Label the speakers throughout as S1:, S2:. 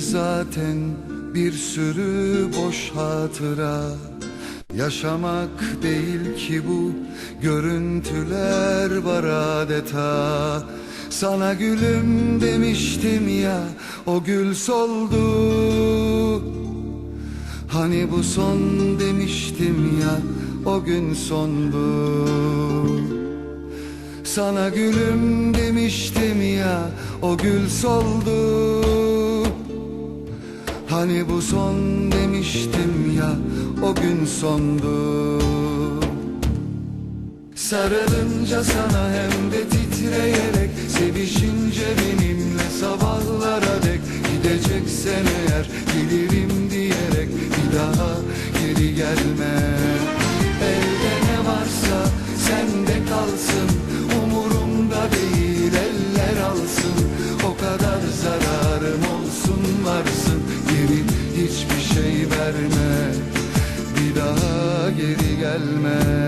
S1: zaten bir sürü boş hatıra. Yaşamak değil ki bu görüntüler var adeta. Sana gülüm demiştim ya o gül soldu. Hani bu son demiştim ya o gün sondu Sana gülüm demiştim ya o gül soldu. Hani bu son demiştim ya o gün sondu. Sarılınca sana hem de titreyerek Sevişince benimle sabahlara dek Gideceksen eğer gelirim gelme.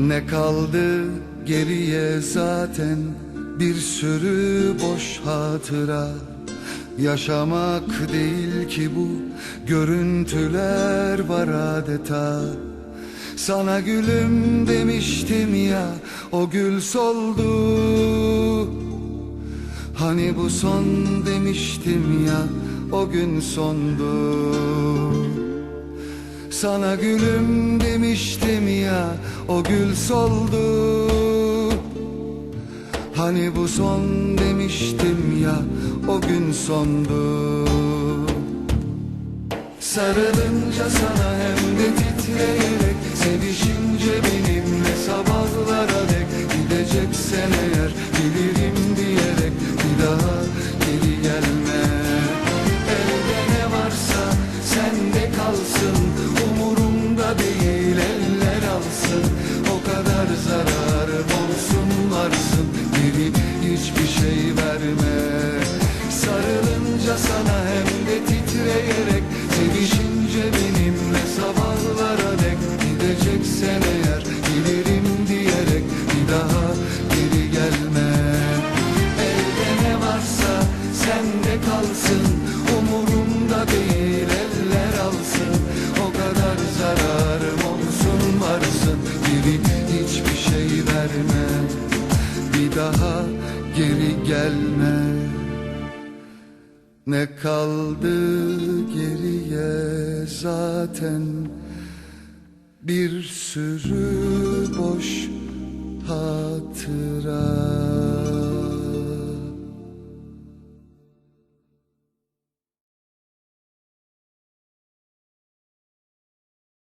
S1: Ne kaldı geriye zaten bir sürü boş hatıra. Yaşamak değil ki bu görüntüler var adeta. Sana gülüm demiştim ya o gül soldu. Hani bu son demiştim ya o gün sondu. Sana gülüm demiştim ya o gül soldu Hani bu son demiştim ya o gün sondu. Sarılınca sana hem de titreyerek Sevişince benimle sabahlara dek Gideceksen eğer de titreyerek Sevişince benimle sabahlara dek. Gideceksen eğer gelirim diyerek Bir daha geri gelme. Elde ne varsa sende kalsın. Umurumda değil ne kaldı geriye zaten? Bir sürü boş hatıra